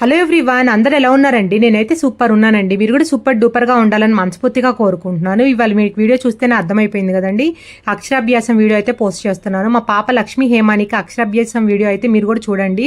Hello everyone అందరు ఎలా ఉన్నారండి? నేనైతే సూపర్ ఉన్నానండి. మీరు కూడా సూపర్ డూపర్గా ఉండాలని మనస్ఫూర్తిగా కోరుకుంటున్నాను. ఇవాళ మీకు వీడియో చూస్తేనే అర్థమైపోయింది కదండి. అక్షరాభ్యాసం వీడియో అయితే పోస్ట్ చేస్తున్నాను. మా పాప లక్ష్మి హేమానికి అక్షరాభ్యాసం వీడియో అయితే మీరు కూడా చూడండి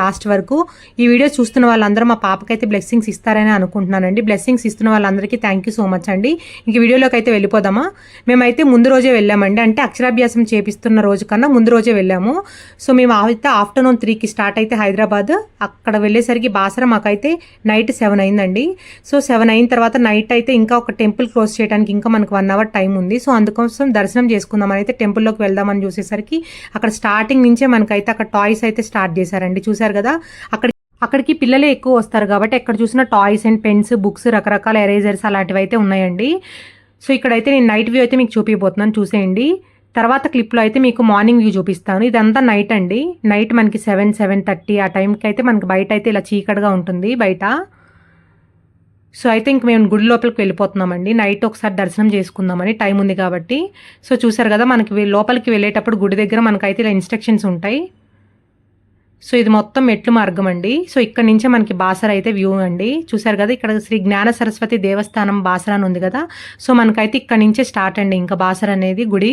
లాస్ట్ వరకు. ఈ వీడియో చూస్తున్న వాళ్ళందరూ మా పాపకైతే బ్లెస్సింగ్స్ ఇస్తారని అనుకుంటున్నానండి. బ్లెస్సింగ్స్ ఇస్తున్న వాళ్ళందరికీ థ్యాంక్ యూ సో మచ్ అండి. ఇంక వీడియోలోకి అయితే వెళ్ళిపోదామా? మేమైతే ముందు రోజే వెళ్ళామండి. అంటే అక్షరాభ్యాసం చేపిస్తున్న రోజు కన్నా ముందు రోజే వెళ్ళాము. సో మేము అయితే ఆఫ్టర్నూన్ త్రీకి స్టార్ట్ అయితే హైదరాబాద్. అక్కడ వెళ్ళేసరికి బాసర మాకైతే నైట్ సెవెన్ అయిందండి. సో సెవెన్ అయిన తర్వాత నైట్ అయితే ఇంకా ఒక టెంపుల్ క్లోజ్ చేయడానికి ఇంకా మనకు వన్ అవర్ టైం ఉంది. సో అందుకోసం దర్శనం చేసుకుందామని అయితే టెంపుల్లోకి వెళ్దామని చూసేసరికి అక్కడ స్టార్టింగ్ నుంచే మనకైతే అక్కడ టాయ్స్ అయితే స్టార్ట్ చేశారండి. చూసారు కదా? అక్కడ అక్కడికి పిల్లలే ఎక్కువ వస్తారు కాబట్టి ఎక్కడ చూసినా టాయ్స్ అండ్ పెన్స్ బుక్స్ రకరకాల ఎరేజర్స్ అలాంటివి అయితే ఉన్నాయండి. సో ఇక్కడైతే నేను నైట్ వ్యూ అయితే మీకు చూపిపోతున్నాను చూసేయండి. తర్వాత క్లిప్లో అయితే మీకు మార్నింగ్ వ్యూ చూపిస్తాను. ఇదంతా నైట్ అండి. నైట్ మనకి సెవెన్ సెవెన్ థర్టీ ఆ టైంకి అయితే మనకి బయట అయితే ఇలా చీకటిగా ఉంటుంది బయట. సో అయితే ఇంక మేము గుడి లోపలికి వెళ్ళిపోతున్నామండి. నైట్ ఒకసారి దర్శనం చేసుకుందామని టైం ఉంది కాబట్టి. సో చూసారు కదా మనకి లోపలికి వెళ్ళేటప్పుడు గుడి దగ్గర మనకైతే ఇలా ఇన్స్ట్రక్షన్స్ ఉంటాయి. సో ఇది మొత్తం మెట్లు మార్గం అండి. సో ఇక్కడ నుంచే మనకి బాసర అయితే వ్యూ అండి. చూసారు కదా ఇక్కడ శ్రీ జ్ఞాన సరస్వతి దేవస్థానం బాసర అని ఉంది కదా. సో మనకైతే ఇక్కడ నుంచే స్టార్ట్ అండి. ఇంకా బాసర అనేది గుడి.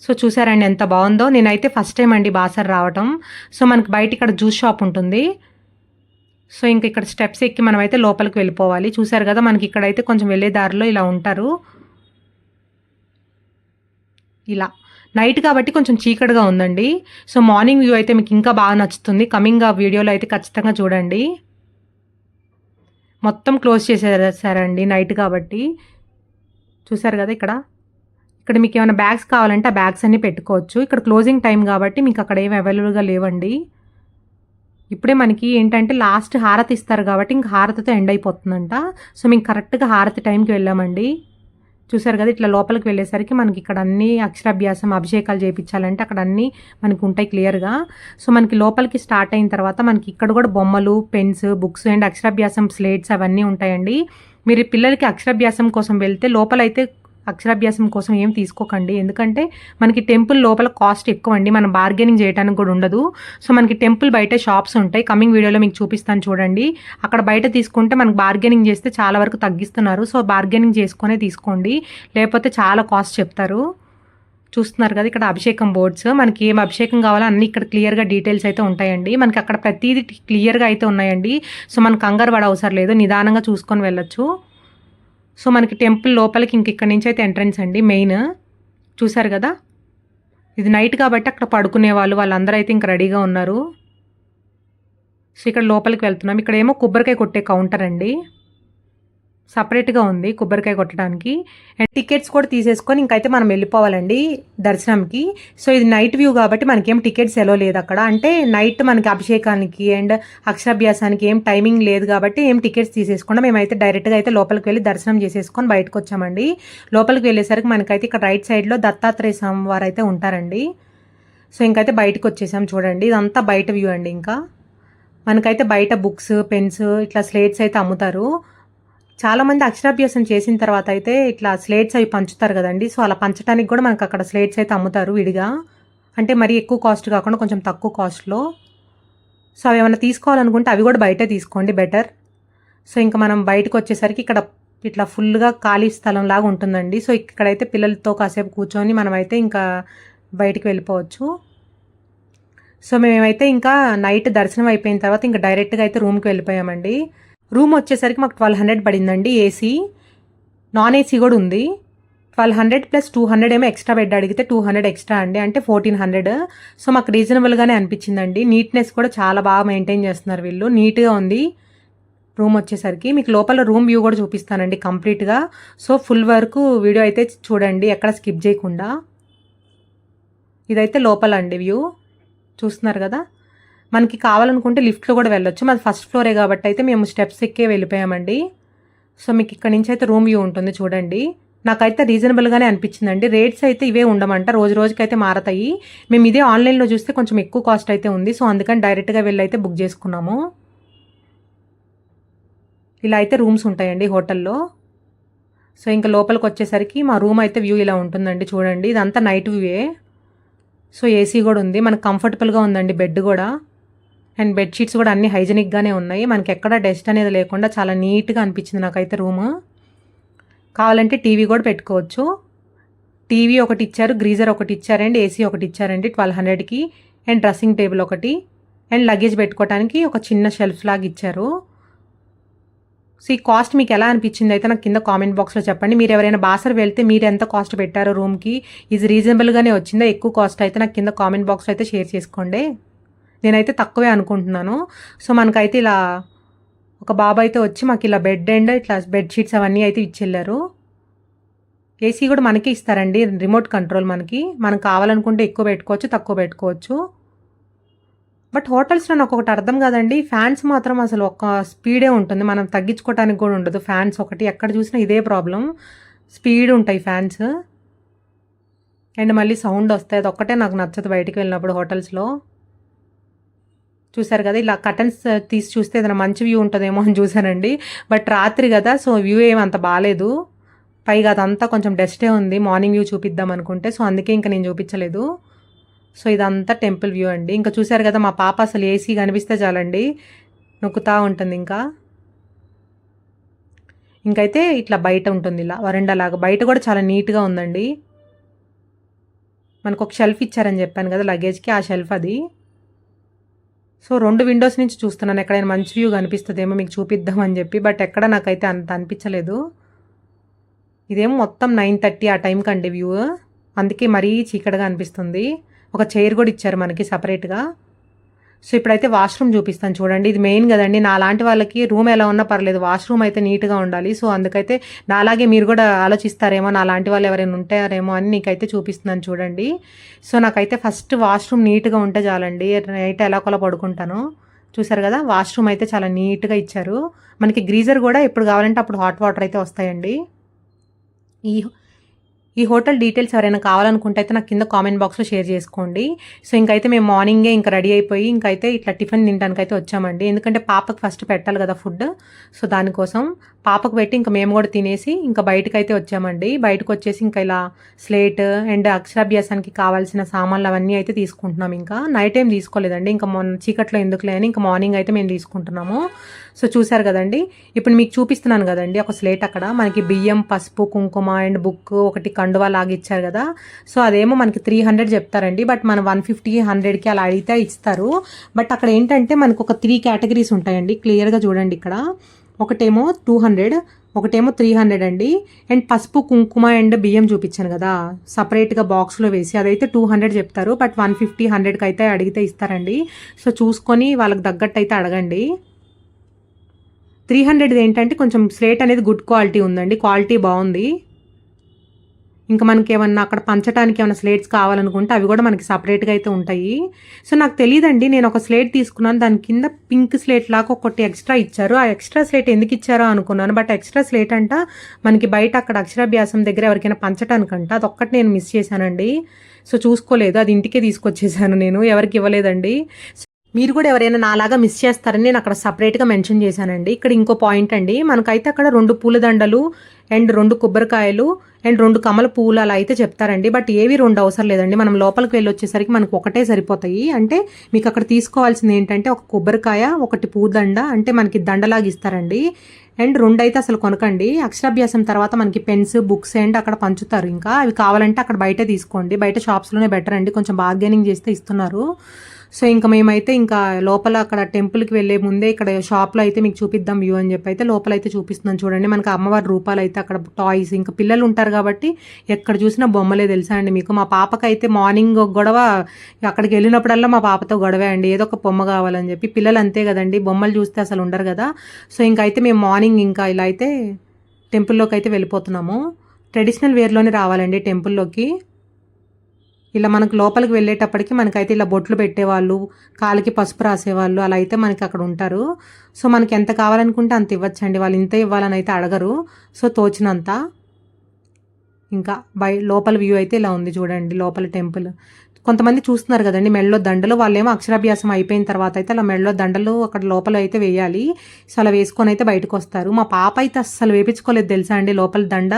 సో చూసారండి ఎంత బాగుందో. నేనైతే ఫస్ట్ టైం అండి బాసర్ రావటం. సో మనకి బయట ఇక్కడ జ్యూస్ షాప్ ఉంటుంది. సో ఇంక ఇక్కడ స్టెప్స్ ఎక్కి మనమైతే లోపలికి వెళ్ళిపోవాలి. చూసారు కదా మనకి ఇక్కడైతే కొంచెం వెళ్ళే దారిలో ఇలా ఉంటారు. ఇలా. నైట్ కాబట్టి కొంచెం చీకటిగా ఉందండి. సో మార్నింగ్ వ్యూ అయితే మీకు ఇంకా బాగా నచ్చుతుంది. కమింగ్ ఆ వీడియోలో అయితే ఖచ్చితంగా చూడండి. మొత్తం క్లోజ్ చేసేసారండి నైట్ కాబట్టి. చూసారు కదా ఇక్కడ? ఇక్కడ మీకు ఏమైనా బ్యాగ్స్ కావాలంటే ఆ బ్యాగ్స్ అన్నీ పెట్టుకోవచ్చు. ఇక్కడ క్లోజింగ్ టైం కాబట్టి మీకు అక్కడ ఏమి అవైలబుల్గా లేవండి. ఇప్పుడే మనకి ఏంటంటే లాస్ట్ హారతి ఇస్తారు కాబట్టి ఇంక హారతితో ఎండ్ అయిపోతుందంట. సో మేము కరెక్ట్గా హారతి టైంకి వెళ్ళామండి. చూసారు కదా ఇట్లా లోపలికి వెళ్ళేసరికి మనకి ఇక్కడ అన్ని అక్షరాభ్యాసం అభిషేకాలు చేయించాలంటే అక్కడ అన్నీ మనకి ఉంటాయి క్లియర్గా సో మనకి లోపలికి స్టార్ట్ అయిన తర్వాత మనకి ఇక్కడ కూడా బొమ్మలు పెన్స్ బుక్స్ అండ్ అక్షరాభ్యాసం స్లేట్స్ అవన్నీ ఉంటాయండి. మీరు పిల్లలకి అక్షరాభ్యాసం కోసం వెళ్తే లోపలైతే అక్షరాభ్యాసం కోసం ఏం తీసుకోకండి. ఎందుకంటే మనకి టెంపుల్ లోపల కాస్ట్ ఎక్కువ అండి మనం బార్గెనింగ్ చేయడానికి కూడా ఉండదు. సో మనకి టెంపుల్ బయట షాప్స్ ఉంటాయి. కమింగ్ వీడియోలో మీకు చూపిస్తాను చూడండి. అక్కడ బయట తీసుకుంటే మనకు బార్గెనింగ్ చేస్తే చాలా వరకు తగ్గిస్తున్నారు. సో బార్గెనింగ్ చేసుకునే తీసుకోండి. లేకపోతే చాలా కాస్ట్ చెప్తారు. చూస్తున్నారు కదా ఇక్కడ అభిషేకం బోర్డ్స్. మనకి ఏం అభిషేకం కావాలో అన్ని ఇక్కడ క్లియర్గా డీటెయిల్స్ అయితే ఉంటాయండి. మనకి అక్కడ ప్రతిదీ క్లియర్గా అయితే ఉన్నాయండి. సో మనకు కంగారు పడ అవసరం లేదు. నిదానంగా చూసుకొని వెళ్ళొచ్చు. సో మనకి టెంపుల్ లోపలికి ఇంక ఇక్కడ నుంచి అయితే ఎంట్రన్స్ అండి మెయిన్. చూసారు కదా? ఇది నైట్ కాబట్టి అక్కడ పడుకునే వాళ్ళు వాళ్ళందరూ అయితే ఇంక రెడీగా ఉన్నారు. సో ఇక్కడ లోపలికి వెళ్తున్నాం. ఇక్కడ ఏమో కొబ్బరికాయ కొట్టే కౌంటర్ అండి. సపరేట్గా ఉంది కొబ్బరికాయ కొట్టడానికి. అండ్ టికెట్స్ కూడా తీసేసుకొని ఇంకైతే మనం వెళ్ళిపోవాలండి దర్శనంకి. సో ఇది నైట్ వ్యూ కాబట్టి మనకేం టికెట్స్ ఎలా లేదు అక్కడ. అంటే నైట్ మనకి అభిషేకానికి అండ్ అక్షరాభ్యాసానికి ఏం టైమింగ్ లేదు కాబట్టి ఏం టికెట్స్ తీసేసుకుండా. మేమైతే డైరెక్ట్గా అయితే లోపలికి వెళ్ళి దర్శనం చేసేసుకొని బయటకు వచ్చామండి. లోపలికి వెళ్ళేసరికి మనకైతే ఇక్కడ రైట్ సైడ్లో దత్తాత్రేయ స్వామి వారు అయితే ఉంటారండి. సో ఇంకైతే బయటకు వచ్చేసాం చూడండి. ఇదంతా బయట వ్యూ అండి ఇంకా. మనకైతే బయట బుక్స్ పెన్స్ ఇట్లా స్లేట్స్ అయితే అమ్ముతారు. చాలామంది అక్షరాభ్యాసం చేసిన తర్వాత అయితే ఇట్లా స్లేట్స్ అవి పంచుతారు కదండి. సో అలా పంచడానికి కూడా మనకు అక్కడ స్లేట్స్ అయితే అమ్ముతారు విడిగా. అంటే మరీ ఎక్కువ కాస్ట్ కాకుండా కొంచెం తక్కువ కాస్ట్లో సో అవి ఏమైనా తీసుకోవాలనుకుంటే అవి కూడా బయటే తీసుకోండి బెటర్ సో ఇంకా మనం బయటకు వచ్చేసరికి ఇక్కడ ఇట్లా ఫుల్గా ఖాళీ స్థలం లాగా ఉంటుందండి. సో ఇక్కడైతే పిల్లలతో కాసేపు కూర్చొని మనమైతే ఇంకా బయటికి వెళ్ళిపోవచ్చు. సో మేమైతే ఇంకా నైట్ దర్శనం అయిపోయిన తర్వాత ఇంకా డైరెక్ట్గా అయితే రూమ్కి వెళ్ళిపోయామండి. రూమ్ వచ్చేసరికి మాకు ట్వెల్వ్ హండ్రెడ్ పడిందండి ఏసీ. నాన్ ఏసీ కూడా ఉంది. Twelve hundred plus two hundred ఏమో ఎక్స్ట్రా బెడ్ అడిగితే టూ హండ్రెడ్ ఎక్స్ట్రా అండి. అంటే ఫోర్టీన్ హండ్రెడ్. సో మాకు రీజనబుల్గానే అనిపించిందండి. నీట్నెస్ కూడా చాలా బాగా మెయింటైన్ చేస్తున్నారు వీళ్ళు. నీట్గా ఉంది. రూమ్ వచ్చేసరికి మీకు లోపల రూమ్ వ్యూ కూడా చూపిస్తానండి కంప్లీట్గా. సో ఫుల్ వరకు వీడియో అయితే చూడండి ఎక్కడ స్కిప్ చేయకుండా. ఇదైతే లోపల అండి వ్యూ. చూస్తున్నారు కదా? మనకి కావాలనుకుంటే లిఫ్ట్లో కూడా వెళ్ళొచ్చు. మాది ఫస్ట్ ఫ్లోరే కాబట్టి అయితే మేము స్టెప్స్ ఎక్కే వెళ్ళిపోయామండి. సో మీకు ఇక్కడ నుంచి అయితే రూమ్ వ్యూ ఉంటుంది చూడండి. నాకైతే రీజనబుల్గానే అనిపించిందండి. రేట్స్ అయితే ఇవే ఉండమంట. రోజు రోజుకైతే మారతాయి. మేము ఇదే ఆన్లైన్లో చూస్తే కొంచెం ఎక్కువ కాస్ట్ అయితే ఉంది. సో అందుకని డైరెక్ట్గా వెళ్ళి అయితే బుక్ చేసుకున్నాము. ఇలా అయితే రూమ్స్ ఉంటాయండి హోటల్లో. సో ఇంకా లోపలికి వచ్చేసరికి మా రూమ్ అయితే వ్యూ ఇలా ఉంటుందండి చూడండి. ఇదంతా నైట్ వ్యూయే సో ఏసీ కూడా ఉంది. మనకు కంఫర్టబుల్గా ఉందండి బెడ్ కూడా. అండ్ బెడ్షీట్స్ కూడా అన్ని హైజెనిక్గానే ఉన్నాయి. మనకి ఎక్కడ డస్ట్ అనేది లేకుండా చాలా నీట్గా అనిపించింది నాకైతే రూమ్ కావాలంటే టీవీ కూడా పెట్టుకోవచ్చు. టీవీ ఒకటి ఇచ్చారు గ్రీజర్ ఒకటి ఇచ్చారండి ఏసీ ఒకటి ఇచ్చారండి ట్వెల్వ్ హండ్రెడ్కి అండ్ డ్రెస్సింగ్ టేబుల్ ఒకటి అండ్ లగేజ్ పెట్టుకోవడానికి ఒక చిన్న షెల్ఫ్ లాగా ఇచ్చారు. సో ఈ కాస్ట్ మీకు ఎలా అనిపించింది అయితే నాకు కింద కామెంట్ బాక్స్లో చెప్పండి. మీరు ఎవరైనా బాసర్ వెళ్తే మీరు ఎంత కాస్ట్ పెట్టారో రూమ్కి ఇది రీజనబుల్గానే వచ్చిందా? ఎక్కువ కాస్ట్ అయితే నాకు కింద కామెంట్ బాక్స్లో అయితే షేర్ చేసుకోండి. నేనైతే తక్కువే అనుకుంటున్నాను. సో మనకైతే ఇలా ఒక బాబు అయితే వచ్చి మాకు ఇలా బెడ్ అండ్ ఇట్లా బెడ్షీట్స్ అవన్నీ అయితే ఇచ్చెళ్ళారు. ఏసీ కూడా మనకే ఇస్తారండి. రిమోట్ కంట్రోల్ మనకి. మనకు కావాలనుకుంటే ఎక్కువ పెట్టుకోవచ్చు తక్కువ పెట్టుకోవచ్చు. బట్ హోటల్స్లో నాకు ఒకటి అర్థం కాదండి. ఫ్యాన్స్ మాత్రం అసలు ఒక స్పీడే ఉంటుంది. మనం తగ్గించుకోవడానికి కూడా ఉండదు. ఫ్యాన్స్ ఒకటి. ఎక్కడ చూసినా ఇదే ప్రాబ్లం. స్పీడ్ ఉంటాయి ఫ్యాన్స్. అండ్ మళ్ళీ సౌండ్ వస్తాయి. అది ఒక్కటే నాకు నచ్చదు బయటికి వెళ్ళినప్పుడు హోటల్స్లో. చూసారు కదా ఇలా కటన్స్ తీసి చూస్తే ఏదైనా మంచి వ్యూ ఉంటుందేమో అని చూసానండి బట్ రాత్రి కదా సో వ్యూ ఏమి అంత బాగాలేదు పైగా అదంతా కొంచెం డస్టే ఉంది మార్నింగ్ వ్యూ చూపిద్దాం అనుకుంటే సో అందుకే ఇంకా నేను చూపించలేదు. సో ఇదంతా టెంపుల్ వ్యూ అండి. ఇంకా చూసారు కదా మా పాప అసలు ఏసీ కనిపిస్తే చాలండి. నొక్కుతూ ఉంటుంది ఇంకా. ఇంకైతే ఇట్లా బయట ఉంటుంది ఇలా వరండా లాగా. బయట కూడా చాలా నీట్గా ఉందండి. మనకు ఒక షెల్ఫ్ ఇచ్చారని చెప్పాను కదా లగేజ్కి ఆ షెల్ఫ్ అది. సో రెండు విండోస్ నుంచి చూస్తున్నాను. ఎక్కడైనా మంచి వ్యూ కనిపిస్తుందేమో మీకు చూపిద్దామని చెప్పి బట్ ఎక్కడ నాకైతే అంత అనిపించలేదు. ఇదేమో మొత్తం నైన్ థర్టీ ఆ టైంకి అండి వ్యూ అందుకే మరీ చీకటిగా అనిపిస్తుంది. ఒక చైర్ కూడా ఇచ్చారు మనకి సపరేట్గా సో ఇప్పుడైతే వాష్రూమ్ చూపిస్తాను చూడండి. ఇది మెయిన్ కదండి. నా లాంటి వాళ్ళకి రూమ్ ఎలా ఉన్నా పర్లేదు. వాష్రూమ్ అయితే నీట్గా ఉండాలి. సో అందుకైతే నాలాగే మీరు కూడా ఆలోచిస్తారేమో నా లాంటి వాళ్ళు ఎవరైనా ఉంటారేమో అని నీకైతే చూపిస్తున్నాను చూడండి. సో నాకైతే ఫస్ట్ వాష్రూమ్ నీట్గా ఉంటే చాలండి. నైట్ ఎలాగోలా పడుకుంటాను. చూసారు కదా? వాష్రూమ్ అయితే చాలా నీట్గా ఇచ్చారు. మనకి గ్రీజర్ కూడా ఎప్పుడు కావాలంటే అప్పుడు హాట్ వాటర్ అయితే వస్తాయండి. ఈ ఈ హోటల్ డీటెయిల్స్ ఎవరైనా కావాలనుకుంటే అయితే నాకు కింద కామెంట్ బాక్స్లో షేర్ చేసుకోండి. సో ఇంకైతే మేము మార్నింగే ఇంకా రెడీ అయిపోయి ఇంకైతే ఇట్లా టిఫిన్ తినడానికి అయితే వచ్చామండి. ఎందుకంటే పాపకు ఫస్ట్ పెట్టాలి కదా ఫుడ్. సో దానికోసం పాపకు పెట్టి ఇంకా మేము కూడా తినేసి ఇంకా బయటకు అయితే వచ్చామండి. బయటకు వచ్చేసి ఇంకా ఇలా స్లేట్ అండ్ అక్షరాభ్యాసానికి కావాల్సిన సామాన్లు అవన్నీ అయితే తీసుకుంటున్నాం ఇంకా. నైట్ టైం తీసుకోలేదండి. ఇంకా మొన్న చీకట్లో ఎందుకులే అని ఇంకా మార్నింగ్ అయితే మేము తీసుకుంటున్నాము. సో చూసారు కదండి. ఇప్పుడు మీకు చూపిస్తున్నాను కదండి ఒక స్లేట్ అక్కడ. మనకి బియ్యం పసుపు కుంకుమ అండ్ బుక్ ఒకటి కండువా లాగా ఇచ్చారు కదా. సో అదేమో మనకి త్రీ హండ్రెడ్ చెప్తారండి. బట్ మనం వన్ ఫిఫ్టీ హండ్రెడ్కి అలా అడిగితే ఇస్తారు. బట్ అక్కడ ఏంటంటే మనకు ఒక త్రీ కేటగిరీస్ ఉంటాయండి. క్లియర్గా చూడండి ఇక్కడ. ఒకటేమో టూ హండ్రెడ్ ఒకటేమో త్రీ హండ్రెడ్ అండి. అండ్ పసుపు కుంకుమ అండ్ బియ్యం చూపించాను కదా. సపరేట్గా బాక్స్లో వేసి అదైతే టూ హండ్రెడ్ చెప్తారు. బట్ వన్ ఫిఫ్టీ హండ్రెడ్కి అయితే అడిగితే ఇస్తారండి. సో చూసుకొని వాళ్ళకి తగ్గట్టు అయితే అడగండి త్రీ హండ్రెడ్ది ఏంటంటే కొంచెం స్లేట్ అనేది గుడ్ క్వాలిటీ ఉందండి. క్వాలిటీ బాగుంది. ఇంకా మనకి ఏమన్నా అక్కడ పంచడానికి ఏమైనా స్లేట్స్ కావాలనుకుంటే అవి కూడా మనకి సపరేట్గా అయితే ఉంటాయి. సో నాకు తెలియదండి నేను ఒక స్లేట్ తీసుకున్నాను. దాని కింద పింక్ స్లేట్ లాగా ఒకటి ఎక్స్ట్రా ఇచ్చారు. ఆ ఎక్స్ట్రా స్లేట్ ఎందుకు ఇచ్చారో అనుకున్నాను. బట్ ఎక్స్ట్రా స్లేట్ అంట మనకి బయట అక్కడ అక్షరాభ్యాసం దగ్గర ఎవరికైనా పంచటానికంట. అదొక్కటి నేను మిస్ చేశానండి. సో చూసుకోలేదు. అది ఇంటికే తీసుకొచ్చేసాను నేను. ఎవరికి ఇవ్వలేదండి. మీరు కూడా ఎవరైనా నాలాగా మిస్ చేస్తారని నేను అక్కడ సపరేట్గా మెన్షన్ చేశానండి. ఇక్కడ ఇంకో పాయింట్ అండి. మనకైతే అక్కడ రెండు పూలదండలు అండ్ రెండు కొబ్బరికాయలు అండ్ రెండు కమల పూలు అలా అయితే చెప్తారండి. బట్ ఏవి రెండు అవసరం లేదండి. మనం లోపలికి వెళ్ళి వచ్చేసరికి మనకు ఒకటే సరిపోతాయి. అంటే మీకు అక్కడ తీసుకోవాల్సింది ఏంటంటే ఒక కొబ్బరికాయ ఒకటి పూదండ అంటే మనకి దండలాగా ఇస్తారండి. అండ్ రెండు అయితే అసలు కొనకండి. అక్షరాభ్యాసం తర్వాత మనకి పెన్స్ బుక్స్ అండ్ అక్కడ పంచుతారు ఇంకా. అవి కావాలంటే అక్కడ బయట తీసుకోండి. బయట షాప్స్లోనే బెటర్ అండి. కొంచెం బార్గెనింగ్ చేస్తే ఇస్తున్నారు. సో ఇంకా మేమైతే ఇంకా లోపల అక్కడ టెంపుల్కి వెళ్ళే ముందే ఇక్కడ షాప్లో అయితే మీకు చూపిద్దాం వ్యూ అని చెప్పి అయితే లోపల అయితే చూపిస్తున్నాను. చూడండి మనకి అమ్మవారి రూపాలు అయితే అక్కడ టాయ్స్ ఇంకా పిల్లలు ఉంటారు కాబట్టి ఎక్కడ చూసినా బొమ్మలే తెలుసా అండి మీకు. మా పాపకైతే మార్నింగ్ గొడవ అక్కడికి వెళ్ళినప్పుడల్లా మా పాపతో గొడవే అండి. ఏదో ఒక బొమ్మ కావాలని చెప్పి. పిల్లలు అంతే కదండి బొమ్మలు చూస్తే అసలు ఉండరు కదా. సో ఇంకైతే మేము మార్నింగ్ ఇంకా ఇలా అయితే టెంపుల్లోకి అయితే వెళ్ళిపోతున్నాము. ట్రెడిషనల్ వేర్లోనే రావాలండి టెంపుల్లోకి. ఇలా మనకు లోపలికి వెళ్ళేటప్పటికి మనకైతే ఇలా బొట్లు పెట్టేవాళ్ళు కాలికి పసుపు రాసేవాళ్ళు అలా అయితే మనకి అక్కడ ఉంటారు. సో మనకి ఎంత కావాలనుకుంటే అంత ఇవ్వచ్చండి. వాళ్ళు ఇంత ఇవ్వాలని అయితే అడగరు. సో తోచినంత. ఇంకా బై లోపల వ్యూ అయితే ఇలా ఉంది చూడండి లోపల టెంపుల్. కొంతమంది చూస్తున్నారు కదండి మెడలో దండలు. వాళ్ళేమో అక్షరాభ్యాసం అయిపోయిన తర్వాత అయితే అలా మెడలో దండలు అక్కడ లోపల అయితే వేయాలి. సో అలా వేసుకొని అయితే బయటకు వస్తారు. మా పాప అయితే అస్సలు వేపించుకోలేదు తెలుసా అండి లోపల దండ?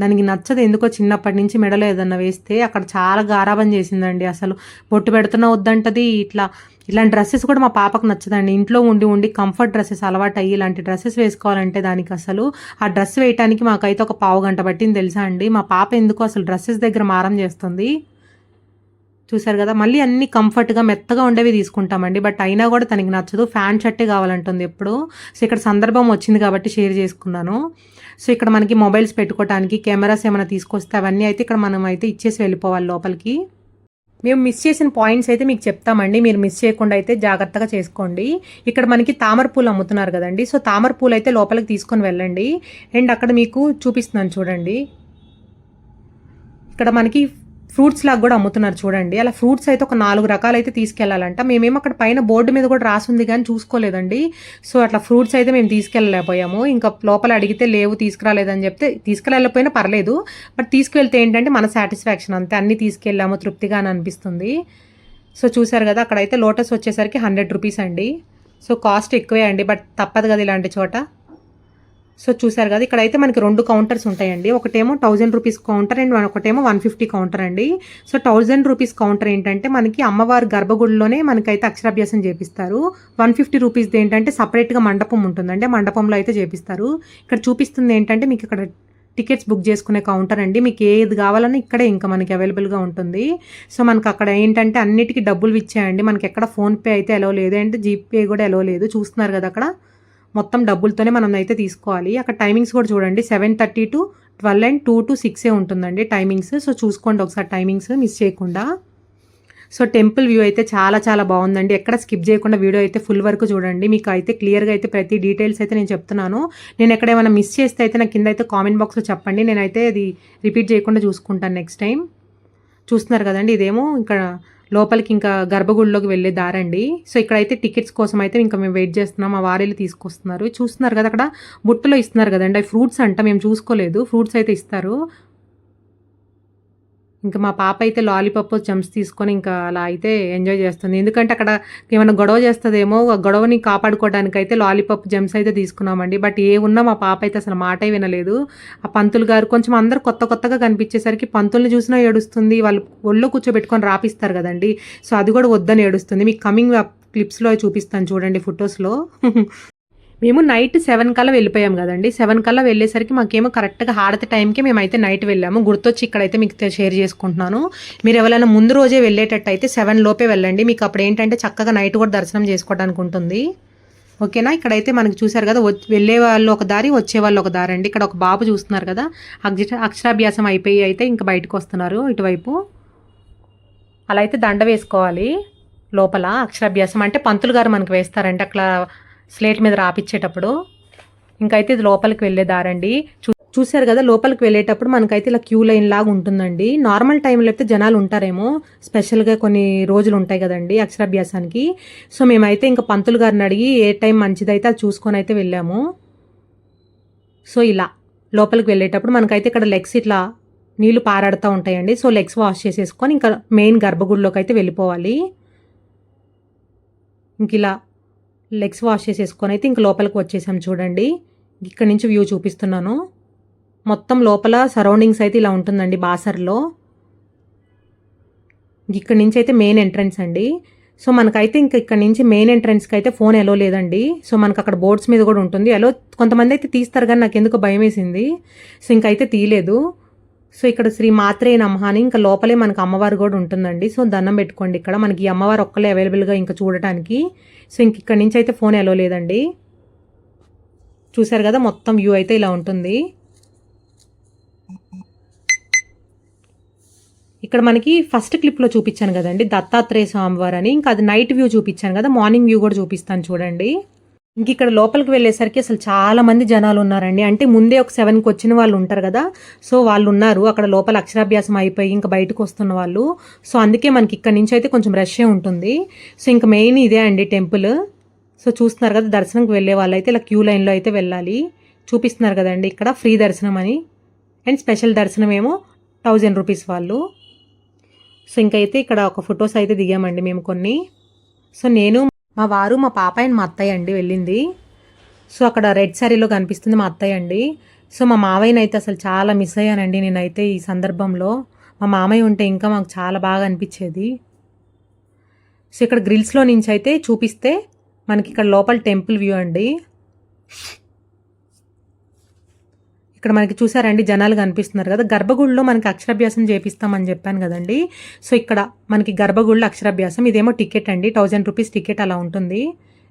దానికి నచ్చదు. ఎందుకో చిన్నప్పటి నుంచి మెడలో ఏదన్నా వేస్తే అక్కడ చాలా గారాబం చేసిందండి అసలు. బొట్టు పెడుతున్నా వద్దంటది. ఇట్లా ఇలాంటి డ్రెస్సెస్ కూడా మా పాపకు నచ్చదండి. ఇంట్లో ఉండి ఉండి కంఫర్ట్ డ్రెస్సెస్ అలవాటు అయ్యి ఇలాంటి డ్రెస్సెస్ వేసుకోవాలంటే దానికి అసలు ఆ డ్రెస్ వేయటానికి మాకైతే ఒక పావు గంట పట్టింది తెలుసా అండి. మా పాప ఎందుకో అసలు డ్రెస్సెస్ దగ్గర మారం చేస్తుంది. చూసారు కదా మళ్ళీ అన్ని కంఫర్ట్గా మెత్తగా ఉండేవి తీసుకుంటామండి. బట్ అయినా కూడా తనకి నచ్చదు. ఫ్యాన్ షర్టే కావాలంటుంది ఎప్పుడు. సో ఇక్కడ సందర్భం వచ్చింది కాబట్టి షేర్ చేసుకున్నాను. సో ఇక్కడ మనకి మొబైల్స్ పెట్టుకోవడానికి కెమెరాస్ ఏమైనా తీసుకొస్తే అవన్నీ అయితే ఇక్కడ మనం అయితే ఇచ్చేసి వెళ్ళిపోవాలి లోపలికి. మేము మిస్ చేసిన పాయింట్స్ అయితే మీకు చెప్తామండి. మీరు మిస్ చేయకుండా అయితే జాగ్రత్తగా చేసుకోండి. ఇక్కడ మనకి తామర పూలు అమ్ముతున్నారు కదండి. సో తామర పూలు అయితే లోపలికి తీసుకొని వెళ్ళండి. అండ్ అక్కడ మీకు చూపిస్తున్నాను చూడండి. ఇక్కడ మనకి ఫ్రూట్స్ లాగా కూడా అమ్ముతున్నారు చూడండి. అలా ఫ్రూట్స్ అయితే ఒక నాలుగు రకాలు అయితే తీసుకెళ్ళాలంట. మేమేమో అక్కడ పైన బోర్డు మీద కూడా రాసుంది కానీ చూసుకోలేదండి. సో అట్లా ఫ్రూట్స్ అయితే మేము తీసుకెళ్ళలేకపోయాము. ఇంకా లోపల అడిగితే లేవు తీసుకురాలేదని చెప్తే తీసుకెళ్ళకపోయినా పర్లేదు. బట్ తీసుకువెళ్తే ఏంటంటే మన సాటిస్ఫాక్షన్ అంతే. అన్ని తీసుకెళ్ళాము తృప్తిగా అని అనిపిస్తుంది. సో చూసారు కదా అక్కడైతే లోటస్ వచ్చేసరికి హండ్రెడ్ రూపీస్ అండి. సో కాస్ట్ ఎక్కువే అండి బట్ తప్పదు కదా ఇలాంటి చోట. సో చూసారు కదా ఇక్కడైతే మనకి రెండు కౌంటర్స్ ఉంటాయండి. ఒకటేమో థౌజండ్ రూపీస్ కౌంటర్ అండ్ ఒకటేమో వన్ ఫిఫ్టీ కౌంటర్ అండి. సో థౌజండ్ రూపీస్ కౌంటర్ ఏంటంటే మనకి అమ్మవారి గర్భగుడిలోనే మనకైతే అక్షరాభ్యాసం చేపిస్తారు. వన్ ఫిఫ్టీ రూపీస్ది ఏంటంటే సపరేట్గా మండపం ఉంటుందండి. మండపంలో అయితే చేపిస్తారు. ఇక్కడ చూపిస్తుంది ఏంటంటే మీకు ఇక్కడ టికెట్స్ బుక్ చేసుకునే కౌంటర్ అండి. మీకు ఏది కావాలన్నా ఇక్కడే ఇంకా మనకి అవైలబుల్గా ఉంటుంది. సో మనకు అక్కడ ఏంటంటే అన్నిటికీ డబ్బులు ఇచ్చేయండి. మనకి ఎక్కడ ఫోన్పే అయితే ఎలవ లేదు అంటే జీపే కూడా ఎలవ లేదు. చూస్తున్నారు కదా అక్కడ? మొత్తం డబ్బులతోనే మనం అయితే తీసుకోవాలి. అక్కడ టైమింగ్స్ కూడా చూడండి. Seven thirty to twelve and two to సిక్సే ఉంటుందండి టైమింగ్స్. సో చూసుకోండి ఒకసారి టైమింగ్స్ మిస్ చేయకుండా. సో టెంపుల్ వ్యూ అయితే చాలా చాలా బాగుందండి. ఎక్కడ స్కిప్ చేయకుండా వీడియో అయితే ఫుల్ వరకు చూడండి. మీకు అయితే క్లియర్గా అయితే ప్రతి డీటెయిల్స్ అయితే నేను చెప్తున్నాను. నేను ఎక్కడ ఏమైనా మిస్ చేస్తే అయితే నాకు కింద అయితే కామెంట్ బాక్స్లో చెప్పండి. నేనైతే అది రిపీట్ చేయకుండా చూసుకుంటాను నెక్స్ట్ టైం. చూస్తున్నారు కదండి ఇదేమో. ఇక్కడ లోపలికి ఇంకా గర్భగుడిలోకి వెళ్ళే దారండి. సో ఇక్కడైతే టికెట్స్ కోసం అయితే ఇంకా మేము వెయిట్ చేస్తున్నాం. మా వారేళ్ళు తీసుకొస్తున్నారు. చూస్తున్నారు కదా అక్కడ బుట్టలో ఇస్తున్నారు కదండి. అవి ఫ్రూట్స్ అంట మేము చూసుకోలేదు. ఫ్రూట్స్ అయితే ఇస్తారు. ఇంకా మా పాప అయితే లాలీపప్పు జంప్స్ తీసుకొని ఇంకా అలా అయితే ఎంజాయ్ చేస్తుంది. ఎందుకంటే అక్కడ ఏమైనా గొడవ చేస్తుందేమో గొడవని కాపాడుకోవడానికి అయితే లాలీపాప్ జెమ్స్ అయితే తీసుకున్నామండి. బట్ ఏ ఉన్నా మా పాప అయితే అసలు మాటే వినలేదు. ఆ పంతులు గారు కొంచెం అందరు కొత్త కొత్తగా కనిపించేసరికి పంతుల్ని చూసినా ఏడుస్తుంది. వాళ్ళు ఒళ్ళో కూర్చోబెట్టుకొని రాపిస్తారు కదండి. సో అది కూడా వద్దని ఏడుస్తుంది. మీకు కమింగ్ క్లిప్స్లో చూపిస్తాను చూడండి ఫొటోస్లో. మేము నైట్ సెవెన్ కల్లా వెళ్ళిపోయాం కదండి. సెవెన్ కల్లా వెళ్ళేసరికి మాకేమో కరెక్ట్గా హారతి టైంకి మేమైతే నైట్ వెళ్ళాము. గుర్తొచ్చి ఇక్కడైతే మీకు షేర్ చేసుకుంటున్నాను. మీరు ఎవరైనా ముందు రోజే వెళ్ళేటట్టు అయితే సెవెన్ లోపే వెళ్ళండి. మీకు అప్పుడు ఏంటంటే చక్కగా నైట్ కూడా దర్శనం చేసుకోవడానికి ఉంటుంది. ఓకేనా? ఇక్కడైతే మనకి చూశారు కదా వెళ్ళే వాళ్ళు ఒక దారి వచ్చే వాళ్ళు ఒక దారి అండి. ఇక్కడ ఒక బాబు చూస్తున్నారు కదా. అక్షర అక్షరాభ్యాసం అయిపోయి అయితే ఇంకా బయటకు వస్తున్నారు ఇటువైపు. అలా అయితే దండ వేసుకోవాలి. లోపల అక్షరాభ్యాసం అంటే పంతులు గారు మనకు వేస్తారంటే అట్లా స్లేట్ మీద రాపిచ్చేటప్పుడు ఇంకైతే ఇది లోపలికి వెళ్ళే దారండి. చూ చూశారు కదా లోపలికి వెళ్ళేటప్పుడు మనకైతే ఇలా క్యూ లైన్ లాగా ఉంటుందండి. నార్మల్ టైంలో అయితే జనాలు ఉంటారేమో స్పెషల్గా కొన్ని రోజులు ఉంటాయి కదండి అక్షరాభ్యాసానికి. సో మేమైతే ఇంకా పంతులు గారిని అడిగి ఏ టైం మంచిదైతే అది చూసుకొని అయితే వెళ్ళాము. సో ఇలా లోపలికి వెళ్ళేటప్పుడు మనకైతే ఇక్కడ లెగ్స్ ఇట్లా నీళ్ళు పారాడుతూ ఉంటాయండి. సో లెగ్స్ వాష్ చేసేసుకొని ఇంకా మెయిన్ గర్భగుడిలోకి అయితే వెళ్ళిపోవాలి. ఇంక ఇలా లెగ్స్ వాష్ చేసేసుకొని అయితే ఇంక లోపలికి వచ్చేసాం చూడండి. ఇక్కడ నుంచి వ్యూ చూపిస్తున్నాను. మొత్తం లోపల సరౌండింగ్స్ అయితే ఇలా ఉంటుందండి బాసర్లో. ఇక్కడ నుంచి అయితే మెయిన్ ఎంట్రన్స్ అండి. సో మనకైతే ఇంక ఇక్కడ నుంచి మెయిన్ ఎంట్రన్స్కి అయితే ఫోన్ ఎలో లేదండి. సో మనకు అక్కడ బోర్డ్స్ మీద కూడా ఉంటుంది. ఎలో కొంతమంది అయితే తీస్తారు కానీ నాకు ఎందుకు భయం వేసింది. సో ఇంకైతే తీయలేదు. సో ఇక్కడ శ్రీ మాత్రే నమహ అని ఇంకా లోపలే మనకు అమ్మవారు కూడా ఉంటుందండి. సో దండం పెట్టుకోండి ఇక్కడ. మనకి ఈ అమ్మవారు ఒక్కలే అవైలబుల్గా ఇంకా చూడటానికి. సో ఇంక ఇక్కడ నుంచి అయితే ఫోన్ ఎలో లేదండి. చూసారు కదా మొత్తం వ్యూ అయితే ఇలా ఉంటుంది. ఇక్కడ మనకి ఫస్ట్ క్లిప్లో చూపించాను కదండి దత్తాత్రేయ స్వామివారు అని. ఇంకా అది నైట్ వ్యూ చూపించాను కదా మార్నింగ్ వ్యూ కూడా చూపిస్తాను చూడండి. ఇంక ఇక్కడ లోపలికి వెళ్ళేసరికి అసలు చాలా మంది జనాలు ఉన్నారండి అంటే ముందే ఒక సెవెన్కి వచ్చిన వాళ్ళు ఉంటారు కదా. సో వాళ్ళు ఉన్నారు అక్కడ లోపల అక్షరాభ్యాసం అయిపోయి ఇంకా బయటకు వస్తున్న వాళ్ళు. సో అందుకే మనకి ఇక్కడ నుంచి అయితే కొంచెం రష్యే ఉంటుంది. సో ఇంకా మెయిన్ ఇదే అండి టెంపుల్. సో చూస్తున్నారు కదా దర్శనంకి వెళ్ళే వాళ్ళు అయితే ఇలా క్యూ లైన్లో అయితే వెళ్ళాలి. చూపిస్తున్నారు కదండి ఇక్కడ ఫ్రీ దర్శనం అని. అండ్ స్పెషల్ దర్శనం ఏమో థౌజండ్ రూపీస్ వాళ్ళు. సో ఇంకైతే ఇక్కడ ఒక ఫొటోస్ అయితే దిగామండి మేము కొన్ని. సో నేను మా వారు మా పాప అండ్ మా అత్తయ్య అండి వెళ్ళింది. సో అక్కడ రెడ్ శారీలో కనిపిస్తుంది మా అత్తయ్య అండి. సో మా మావయ్యని అయితే అసలు చాలా మిస్ అయ్యానండి నేనైతే ఈ సందర్భంలో. మా మామయ్య ఉంటే ఇంకా మాకు చాలా బాగా అనిపించేది. సో ఇక్కడ గ్రిల్స్లో నుంచి అయితే చూపిస్తే మనకి ఇక్కడ లోపల టెంపుల్ వ్యూ అండి. ఇక్కడ మనకి చూసారండి జనాలు కనిపిస్తున్నారు కదా. గర్భగుడిలో మనకి అక్షరాభ్యాసం చేపిస్తామని చెప్పాను కదండి. సో ఇక్కడ మనకి గర్భగుడిలో అక్షరాభ్యాసం. ఇదేమో టికెట్ అండి. థౌజండ్ రూపీస్ టికెట్ అలా ఉంటుంది.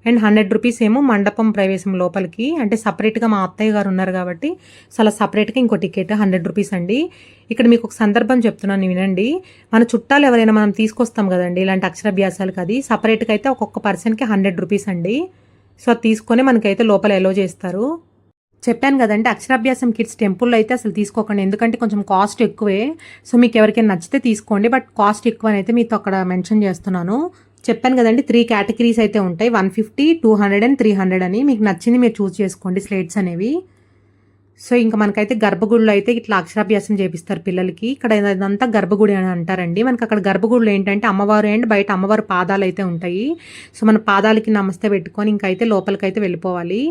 అండ్ హండ్రెడ్ రూపీస్ ఏమో మండపం ప్రవేశం లోపలికి. అంటే సపరేట్గా మా అత్తయ్య గారు ఉన్నారు కాబట్టి సో అలా సపరేట్గా ఇంకో టికెట్ హండ్రెడ్ రూపీస్ అండి. ఇక్కడ మీకు ఒక సందర్భం చెప్తున్నాను వినండి. మన చుట్టాలు ఎవరైనా మనం తీసుకొస్తాం కదండి ఇలాంటి అక్షరాభ్యాసాలకు అది సపరేట్గా అయితే ఒక్కొక్క పర్సన్కి హండ్రెడ్ రూపీస్ అండి. సో అది తీసుకొని మనకైతే లోపల ఎలో చేస్తారు. చెప్పాను కదండి అక్షరాభ్యాసం కిడ్స్ టెంపుల్లో అయితే అసలు తీసుకోకండి. ఎందుకంటే కొంచెం కాస్ట్ ఎక్కువే. సో మీకు ఎవరికైనా నచ్చితే తీసుకోండి. బట్ కాస్ట్ ఎక్కువ అయితే మీతో అక్కడ మెన్షన్ చేస్తున్నాను. చెప్పాను కదండి త్రీ కేటగిరీస్ అయితే ఉంటాయి. One fifty two hundred and three hundred అని. మీకు నచ్చింది మీరు చూస్ చేసుకోండి స్లేట్స్ అనేవి. సో ఇంకా మనకైతే గర్భగుడిలో అయితే ఇట్లా అక్షరాభ్యాసం చేపిస్తారు పిల్లలకి. ఇక్కడ ఇదంతా గర్భగుడి అని అంటారండి. మనకి అక్కడ గర్భగుడిలో ఏంటంటే అమ్మవారు అండ్ బయట అమ్మవారు పాదాలు అయితే ఉంటాయి. సో మన పాదాలకి నమస్తే పెట్టుకొని ఇంకైతే లోపలికైతే వెళ్ళిపోవాలి.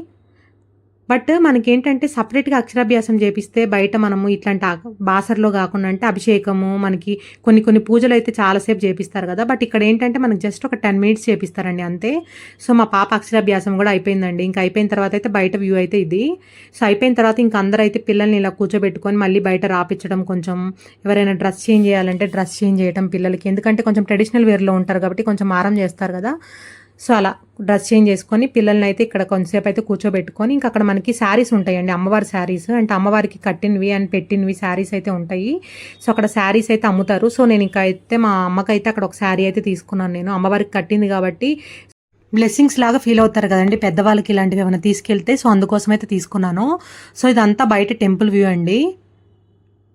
బట్ మనకేంటంటే సపరేట్గా అక్షరాభ్యాసం చేపిస్తే బయట మనము ఇట్లాంటి బాసర్లో కాకుండా అంటే అభిషేకము మనకి కొన్ని కొన్ని పూజలు అయితే చాలాసేపు చేపిస్తారు కదా. బట్ ఇక్కడ ఏంటంటే మనకి జస్ట్ ఒక టెన్ మినిట్స్ చేపిస్తారండి అంతే. సో మా పాప అక్షరాభ్యాసం కూడా అయిపోయిందండి. ఇంకా అయిపోయిన తర్వాత అయితే బయట వ్యూ అయితే ఇది. సో అయిపోయిన తర్వాత ఇంకా అందరూ అయితే పిల్లల్ని ఇలా కూర్చోబెట్టుకొని మళ్ళీ బయట రాపించడం కొంచెం ఎవరైనా డ్రెస్ చేంజ్ చేయాలంటే డ్రెస్ చేంజ్ చేయడం పిల్లలకి. ఎందుకంటే కొంచెం ట్రెడిషనల్ వేర్లో ఉంటారు కాబట్టి కొంచెం ఆరం చేస్తారు కదా. సో అలా డ్రెస్ చేంజ్ చేసుకొని పిల్లల్ని అయితే ఇక్కడ కొంతసేపు అయితే కూర్చోబెట్టుకొని ఇంకా అక్కడ మనకి శారీస్ ఉంటాయండి అమ్మవారి శారీస్. అంటే అమ్మవారికి కట్టినవి అని పెట్టినవి శారీస్ అయితే ఉంటాయి. సో అక్కడ శారీస్ అయితే అమ్ముతారు. సో నేను ఇంకా అయితే మా అమ్మకైతే అక్కడ ఒక శారీ అయితే తీసుకున్నాను నేను. అమ్మవారికి కట్టింది కాబట్టి బ్లెస్సింగ్స్ లాగా ఫీల్ అవుతారు కదండి. పెద్దవాళ్ళకి ఇలాంటివి ఏమైనా తీసుకెళ్తే సో అందుకోసం అయితే తీసుకున్నాను. సో ఇదంతా బయట టెంపుల్ వ్యూ అండి.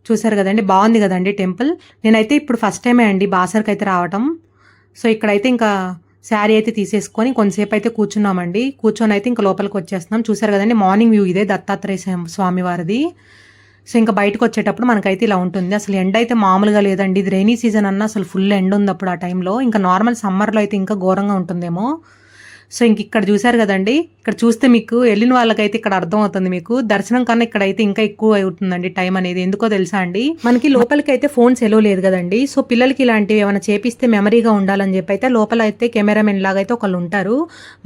చూసారు కదండి బాగుంది కదండి టెంపుల్. నేనైతే ఇప్పుడు ఫస్ట్ టైమే అండి బాసర్కి అయితే రావటం. సో ఇక్కడైతే ఇంకా శారీ అయితే తీసేసుకొని కొంతసేపు అయితే కూర్చున్నామండి. కూర్చొని అయితే ఇంకా లోపలికి వచ్చేస్తున్నాం. చూసారు కదండి మార్నింగ్ వ్యూ ఇదే దత్తాత్రేయ స్వామి వారిది సో ఇంకా బయటకు వచ్చేటప్పుడు మనకైతే ఇలా ఉంటుంది. అసలు ఎండ అయితే మామూలుగా లేదండి. ఇది రైనీ సీజన్ అన్న అసలు ఫుల్ ఎండ ఉంది అప్పుడు ఆ టైంలో ఇంకా నార్మల్ సమ్మర్లో అయితే ఇంకా ఘోరంగా ఉంటుందేమో. సో ఇంక ఇక్కడ చూశారు కదండి ఇక్కడ చూస్తే మీకు వెళ్ళిన వాళ్ళకైతే ఇక్కడ అర్థం అవుతుంది మీకు. దర్శనం కన్నా ఇక్కడ అయితే ఇంకా ఎక్కువ అవుతుందండి టైం అనేది. ఎందుకో తెలుసా అండి? మనకి లోపలికి అయితే ఫోన్ సెలవు లేదు కదండి. సో పిల్లలకి ఇలాంటివి ఏమైనా చేపిస్తే మెమరీగా ఉండాలని చెప్పి అయితే లోపల అయితే కెమెరామెన్ లాగా అయితే ఒకళ్ళు ఉంటారు.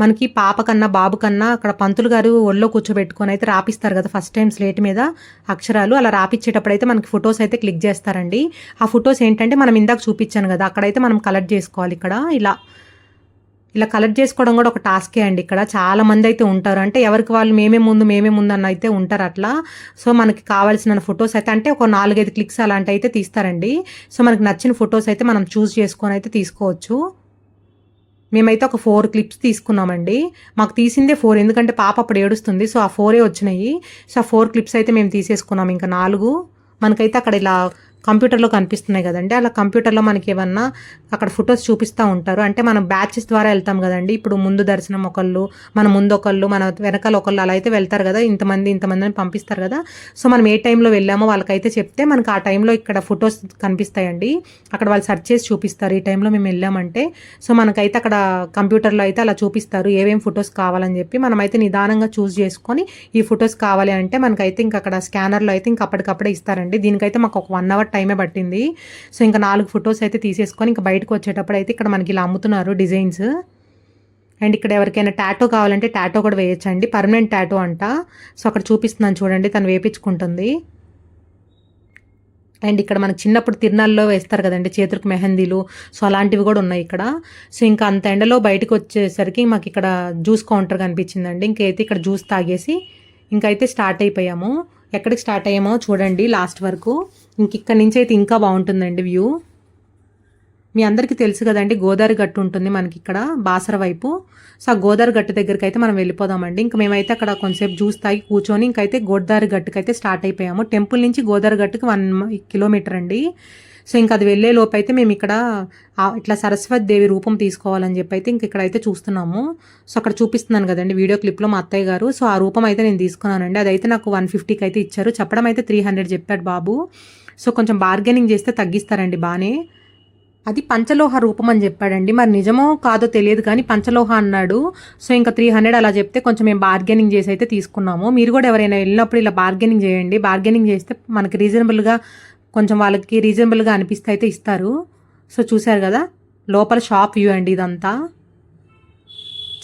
మనకి పాప కన్నా బాబు కన్నా అక్కడ పంతులు గారు ఒళ్ళో కూర్చోబెట్టుకొని అయితే రాపిస్తారు కదా ఫస్ట్ టైం స్లేట్ మీద అక్షరాలు. అలా రాపిచ్చేటప్పుడు అయితే మనకి ఫొటోస్ అయితే క్లిక్ చేస్తారండి. ఆ ఫొటోస్ ఏంటంటే మనం ఇందాక చూపించాను కదా అక్కడైతే మనం కలెక్ట్ చేసుకోవాలి ఇక్కడ. ఇలా ఇలా కలెక్ట్ చేసుకోవడం కూడా ఒక టాస్కే అండి ఇక్కడ. చాలా మంది అయితే ఉంటారు. అంటే ఎవరికి వాళ్ళు మేమే ముందు మేమే ముందు అన్న అయితే ఉంటారు అట్లా. సో మనకి కావాల్సిన ఫొటోస్ అయితే అంటే ఒక నాలుగైదు క్లిక్స్ అలాంటి అయితే తీస్తారండి. సో మనకి నచ్చిన ఫొటోస్ అయితే మనం చూస్ చేసుకొని అయితే తీసుకోవచ్చు. మేమైతే ఒక ఫోర్ క్లిప్స్ తీసుకున్నామండి. మాకు తీసిందే ఫోర్ ఎందుకంటే పాప అప్పుడు ఏడుస్తుంది. సో ఆ ఫోరే వచ్చినాయి. సో ఆ ఫోర్ క్లిప్స్ అయితే మేము తీసేసుకున్నాం. ఇంకా నాలుగు. మనకైతే అక్కడ ఇలా కంప్యూటర్లో కనిపిస్తున్నాయి కదండి. అలా కంప్యూటర్లో మనకి ఏమన్నా అక్కడ ఫొటోస్ చూపిస్తూ ఉంటారు. అంటే మనం బ్యాచెస్ ద్వారా వెళ్తాం కదండి. ఇప్పుడు ముందు దర్శనం ఒకళ్ళు మన ముందు ఒకళ్ళు మన వెనకాల ఒకళ్ళు అలా అయితే వెళ్తారు కదా. ఇంతమంది ఇంతమందిని పంపిస్తారు కదా. సో మనం ఏ టైంలో వెళ్ళామో వాళ్ళకైతే చెప్తే మనకు ఆ టైంలో ఇక్కడ ఫొటోస్ కనిపిస్తాయండి. అక్కడ వాళ్ళు సెర్చ్ చేసి చూపిస్తారు ఈ టైంలో మేము వెళ్ళామంటే. సో మనకైతే అక్కడ కంప్యూటర్లో అయితే అలా చూపిస్తారు. ఏమేమి ఫొటోస్ కావాలని చెప్పి మనమైతే నిదానంగా చూస్ చేసుకొని ఈ ఫొటోస్ కావాలి అంటే మనకైతే ఇంకా అక్కడ స్కానర్లో అయితే ఇంకా అప్పటికప్పుడే ఇస్తారండి. దీనికైతే మాకు ఒక వన్ అవర్ టైమే పట్టింది. సో ఇంకా నాలుగు ఫొటోస్ అయితే తీసేసుకొని ఇంకా బయటకు వచ్చేటప్పుడు అయితే ఇక్కడ మనకి ఇలా అమ్ముతున్నారు డిజైన్స్. అండ్ ఇక్కడ ఎవరికైనా టాటో కావాలంటే టాటో కూడా వేయచ్చండి. పర్మనెంట్ టాటో అంట. సో అక్కడ చూపిస్తున్నాను చూడండి. తను వేపించుకుంటుంది. అండ్ ఇక్కడ మనకి చిన్నప్పుడు తిరునాళ్ళలో వేస్తారు కదండి చేతులకు మెహందీలు. సో అలాంటివి కూడా ఉన్నాయి ఇక్కడ. సో ఇంకా అంత ఎండలో బయటకు వచ్చేసరికి మాకు ఇక్కడ జ్యూస్ కౌంటర్ కనిపించిందండి. ఇంకైతే ఇక్కడ జ్యూస్ తాగేసి ఇంకైతే స్టార్ట్ అయిపోయాము. ఎక్కడికి స్టార్ట్ అయ్యామో చూడండి లాస్ట్ వరకు. ఇంక ఇక్కడ నుంచి అయితే ఇంకా బాగుంటుందండి వ్యూ. మీ అందరికీ తెలుసు కదండి గోదావరి గట్టు ఉంటుంది మనకి ఇక్కడ బాసర వైపు. సో ఆ గోదావరి గట్టు దగ్గరికి అయితే మనం వెళ్ళిపోదామండి. ఇంకా మేమైతే అక్కడ కొంతసేపు జ్యూస్ తాగి కూర్చొని ఇంకైతే గోదావరి గట్టుకి అయితే స్టార్ట్ అయిపోయాము. టెంపుల్ నుంచి గోదావరి గట్టుకి వన్ కిలోమీటర్ అండి. సో ఇంకా అది వెళ్ళే లోపు అయితే మేము ఇక్కడ ఇట్లా సరస్వతి దేవి రూపం తీసుకోవాలని చెప్పి అయితే ఇంక ఇక్కడైతే చూస్తున్నాము. సో అక్కడ చూపిస్తున్నాను కదండి వీడియో క్లిప్లో మా అత్తయ్య గారు. సో ఆ రూపం అయితే నేను తీసుకున్నానండి. అదైతే నాకు వన్ ఫిఫ్టీకి అయితే ఇచ్చారు. చెప్పడం అయితే త్రీ హండ్రెడ్ చెప్పాడు బాబు. సో కొంచెం బార్గెనింగ్ చేస్తే తగ్గిస్తారండి బాగానే అది పంచలోహ రూపం అని చెప్పాడండి. మరి నిజమో కాదో తెలియదు కానీ పంచలోహ అన్నాడు. సో ఇంకా త్రీ హండ్రెడ్ అలా చెప్తే కొంచెం మేము బార్గెనింగ్ చేసి అయితే తీసుకున్నాము. మీరు కూడా ఎవరైనా వెళ్ళినప్పుడు ఇలా బార్గెనింగ్ చేయండి. బార్గెనింగ్ చేస్తే మనకి రీజనబుల్గా కొంచెం వాళ్ళకి రీజనబుల్గా అనిపిస్తే అయితే ఇస్తారు. సో చూశారు కదా? లోపల షాప్ వ్యూ అండి ఇదంతా.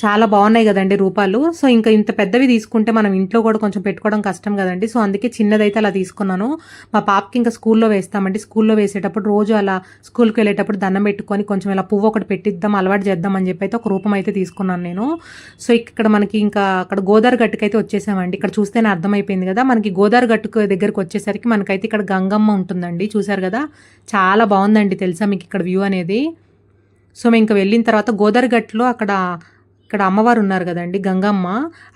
చాలా బాగున్నాయి కదండి రూపాలు. సో ఇంకా ఇంత పెద్దవి తీసుకుంటే మనం ఇంట్లో కూడా కొంచెం పెట్టుకోవడం కష్టం కదండి. సో అందుకే చిన్నదైతే అలా తీసుకున్నాను. మా పాపకి ఇంకా స్కూల్లో వేస్తామండి. స్కూల్లో వేసేటప్పుడు రోజు అలా స్కూల్కి వెళ్ళేటప్పుడు దండం పెట్టుకొని కొంచెం ఇలా పువ్వు ఒకటి పెట్టిద్దాం అలవాటు చేద్దాం అని చెప్పి అయితే ఒక రూపం అయితే తీసుకున్నాను నేను. సో ఇక్కడ మనకి ఇంకా అక్కడ గోదావరి గట్టుకైతే వచ్చేసామండి. ఇక్కడ చూస్తేనే అర్థమైపోయింది కదా. మనకి గోదావరి గట్టుకు దగ్గరకు వచ్చేసరికి మనకైతే ఇక్కడ గంగమ్మ ఉంటుందండి. చూసారు కదా? చాలా బాగుందండి తెలుసా మీకు ఇక్కడ వ్యూ అనేది. సో మేము ఇంకా వెళ్ళిన తర్వాత గోదావరి గట్టులో అక్కడ ఇక్కడ అమ్మవారు ఉన్నారు కదండి గంగమ్మ.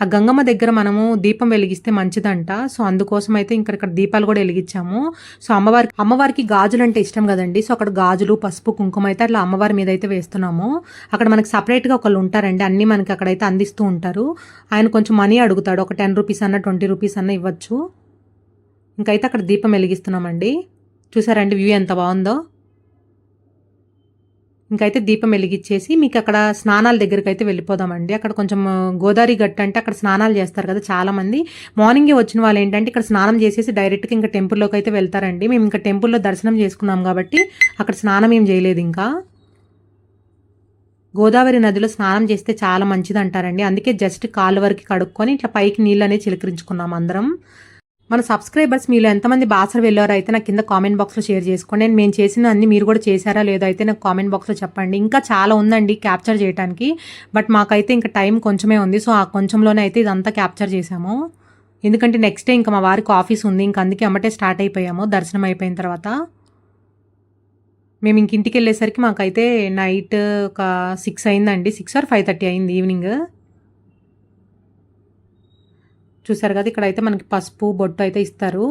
ఆ గంగమ్మ దగ్గర మనము దీపం వెలిగిస్తే మంచిదంట. సో అందుకోసం అయితే ఇంకా ఇక్కడ దీపాలు కూడా వెలిగించాము. సో అమ్మవారికి అమ్మవారికి గాజులు అంటే ఇష్టం కదండి. సో అక్కడ గాజులు పసుపు కుంకుమ అయితే అట్లా అమ్మవారి మీద అయితే వేస్తున్నాము. అక్కడ మనకి సపరేట్గా ఒకళ్ళు ఉంటారండి అన్నీ మనకి అక్కడైతే అందిస్తూ ఉంటారు. ఆయన కొంచెం మనీ అడుగుతాడు ఒక టెన్ రూపీస్ అన్న ట్వంటీ రూపీస్ అన్న ఇవ్వచ్చు. ఇంకైతే అక్కడ దీపం వెలిగిస్తున్నామండి. చూసారండి వ్యూ ఎంత బాగుందో. ఇంకైతే దీపం వెలిగించేసి మీకు అక్కడ స్నానాల దగ్గరికి అయితే వెళ్ళిపోదామండి. అక్కడ కొంచెం గోదావరి గట్టు అంటే అక్కడ స్నానాలు చేస్తారు కదా చాలామంది. మార్నింగే వచ్చిన వాళ్ళు ఏంటంటే ఇక్కడ స్నానం చేసేసి డైరెక్ట్గా ఇంకా టెంపుల్లోకి అయితే వెళ్తారండి. మేము ఇంకా టెంపుల్లో దర్శనం చేసుకున్నాం కాబట్టి అక్కడ స్నానం ఏం చేయలేదు ఇంకా. గోదావరి నదిలో స్నానం చేస్తే చాలా మంచిది అంటారండి అందుకే జస్ట్ కాలు వరకు కడుక్కొని ఇట్లా పైకి నీళ్ళు అనేది చిలకరించుకున్నాం అందరం. మన సబ్స్క్రైబర్స్ మీలో ఎంతమంది బాసర వెళ్ళారో అయితే నాకు కింద కామెంట్ బాక్స్లో షేర్ చేసుకోండి. నేను మేము చేసిన అన్ని మీరు కూడా చేశారా లేదో అయితే నాకు కామెంట్ బాక్స్లో చెప్పండి. ఇంకా చాలా ఉందండి క్యాప్చర్ చేయడానికి బట్ మాకైతే ఇంకా టైం కొంచెమే ఉంది. సో ఆ కొంచెంలోనే అయితే ఇదంతా క్యాప్చర్ చేశాము. ఎందుకంటే నెక్స్ట్ డే ఇంకా మా వారికి ఆఫీస్ ఉంది. ఇంకా అందుకే అమ్మటే స్టార్ట్ అయిపోయాము. దర్శనం అయిపోయిన తర్వాత. మేము ఇంక ఇంటికి వెళ్ళేసరికి మాకైతే నైట్ ఒక సిక్స్ అయిందండి. సిక్స్ ఆర్ ఫైవ్ థర్టీ అయింది ఈవినింగ్ చూసారు కదా ఇక్కడైతే మనకి పసుపు బొట్టు అయితే ఇస్తారు.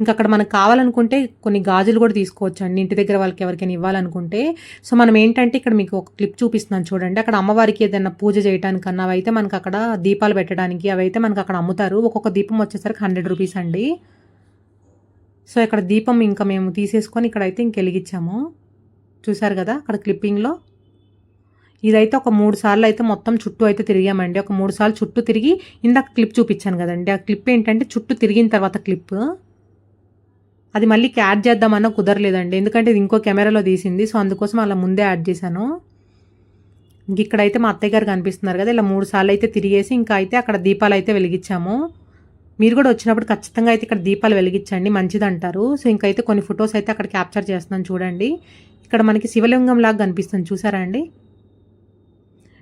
ఇంకా అక్కడ మనకు కావాలనుకుంటే కొన్ని గాజులు కూడా తీసుకోవచ్చు అండి ఇంటి దగ్గర వాళ్ళకి ఎవరికైనా ఇవ్వాలనుకుంటే. సో మనం ఏంటంటే ఇక్కడ మీకు ఒక క్లిప్ చూపిస్తున్నాను చూడండి. అక్కడ అమ్మవారికి ఏదైనా పూజ చేయడానికన్నా అవైతే మనకు అక్కడ దీపాలు పెట్టడానికి అవైతే మనకు అక్కడ అమ్ముతారు. ఒక్కొక్క దీపం వచ్చేసరికి హండ్రెడ్ రూపీస్ అండి. సో ఇక్కడ దీపం ఇంకా మేము తీసేసుకొని ఇక్కడైతే ఇంక వెలిగించాము చూసారు కదా అక్కడ క్లిప్పింగ్లో ఇదైతే ఒక మూడు సార్లు అయితే మొత్తం చుట్టూ అయితే తిరిగామండి. ఒక మూడు సార్లు చుట్టూ తిరిగి ఇందాక క్లిప్ చూపించాను కదండి. ఆ క్లిప్ ఏంటంటే చుట్టూ తిరిగిన తర్వాత క్లిప్. అది మళ్ళీ యాడ్ చేద్దామన్నా కుదరలేదండి. ఎందుకంటే ఇది ఇంకో కెమెరాలో తీసింది. సో అందుకోసం అలా ముందే యాడ్ చేశాను. ఇంక ఇక్కడైతే మా అత్తయ్య గారు కనిపిస్తున్నారు కదా. ఇలా మూడు సార్లు అయితే తిరిగేసి ఇంకా అయితే అక్కడ దీపాలు అయితే వెలిగించాము. మీరు కూడా వచ్చినప్పుడు ఖచ్చితంగా అయితే ఇక్కడ దీపాలు వెలిగించండి. మంచిది అంటారు సో ఇంకైతే కొన్ని ఫొటోస్ అయితే అక్కడ క్యాప్చర్ చేస్తున్నాను చూడండి. ఇక్కడ మనకి శివలింగం లాగా కనిపిస్తుంది. చూసారా అండి?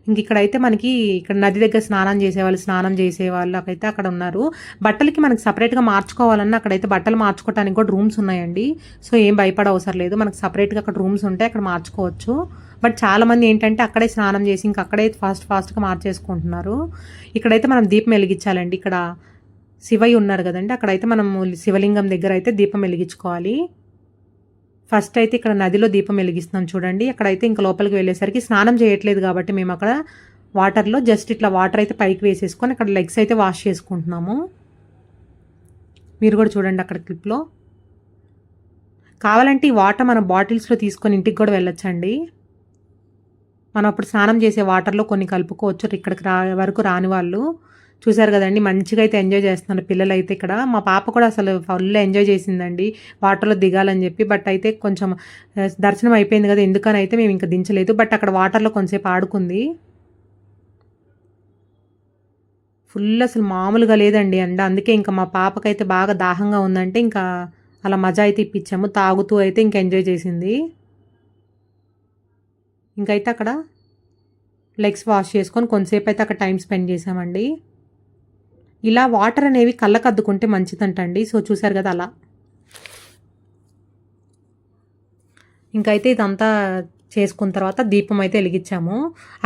ఇంక ఇక్కడైతే మనకి ఇక్కడ నది దగ్గర స్నానం చేసేవాళ్ళు స్నానం చేసేవాళ్ళు అయితే అక్కడ ఉన్నారు. బట్టలకి మనకి సపరేట్గా మార్చుకోవాలన్నా అక్కడైతే బట్టలు మార్చుకోవడానికి కూడా రూమ్స్ ఉన్నాయండి. సో ఏం భయపడ అవసరం లేదు. మనకి సపరేట్గా అక్కడ రూమ్స్ ఉంటాయి అక్కడ మార్చుకోవచ్చు. బట్ చాలామంది ఏంటంటే అక్కడే స్నానం చేసి ఇంకా అక్కడే ఫాస్ట్ ఫాస్ట్గా మార్చేసుకుంటున్నారు. ఇక్కడైతే మనం దీపం వెలిగించాలండి. ఇక్కడ శివయ్య ఉన్నారు కదండి. అక్కడైతే మనం శివలింగం దగ్గర అయితే దీపం వెలిగించుకోవాలి. ఫస్ట్ అయితే ఇక్కడ నదిలో దీపం వెలిగిస్తున్నాం చూడండి. అక్కడైతే ఇంకా లోపలికి వెళ్ళేసరికి స్నానం చేయట్లేదు కాబట్టి మేము అక్కడ వాటర్లో జస్ట్ ఇట్లా వాటర్ అయితే పైకి వేసేసుకొని అక్కడ లెగ్స్ అయితే వాష్ చేసుకుంటున్నాము. మీరు కూడా చూడండి అక్కడ క్లిప్లో. కావాలంటే ఈ వాటర్ మన బాటిల్స్లో తీసుకొని ఇంటికి కూడా వెళ్ళొచ్చండి. మనం అప్పుడు స్నానం చేసే వాటర్లో కొన్ని కలుపుకోవచ్చు. ఇక్కడికి రా వరకు రాని వాళ్ళు. చూసారు కదండి మంచిగా అయితే ఎంజాయ్ చేస్తున్నారు పిల్లలు అయితే ఇక్కడ. మా పాప కూడా అసలు ఫుల్ ఎంజాయ్ చేసిందండి. వాటర్లో దిగాలని చెప్పి బట్ అయితే కొంచెం దర్శనం అయిపోయింది కదా ఎందుకని అయితే మేము ఇంకా దించలేదు. బట్ అక్కడ వాటర్లో కొంచెంసేపు ఆడుకుంది. ఫుల్ అసలు మామూలుగా లేదండి అండ అందుకే ఇంకా మా పాపకైతే బాగా దాహంగా ఉందంటే ఇంకా అలా మజా అయితే ఇప్పించాము. తాగుతూ అయితే ఇంకా ఎంజాయ్ చేసింది. ఇంకైతే అక్కడ లెగ్స్ వాష్ చేసుకొని కొంతసేపు అయితే అక్కడ టైం స్పెండ్ చేసామండి ఇలా వాటర్ అనేవి కళ్ళకు అద్దుకుంటే మంచిదంటండి. సో చూసారు కదా అలా. ఇంకైతే ఇదంతా చేసుకున్న తర్వాత దీపం అయితే వెలిగించాము.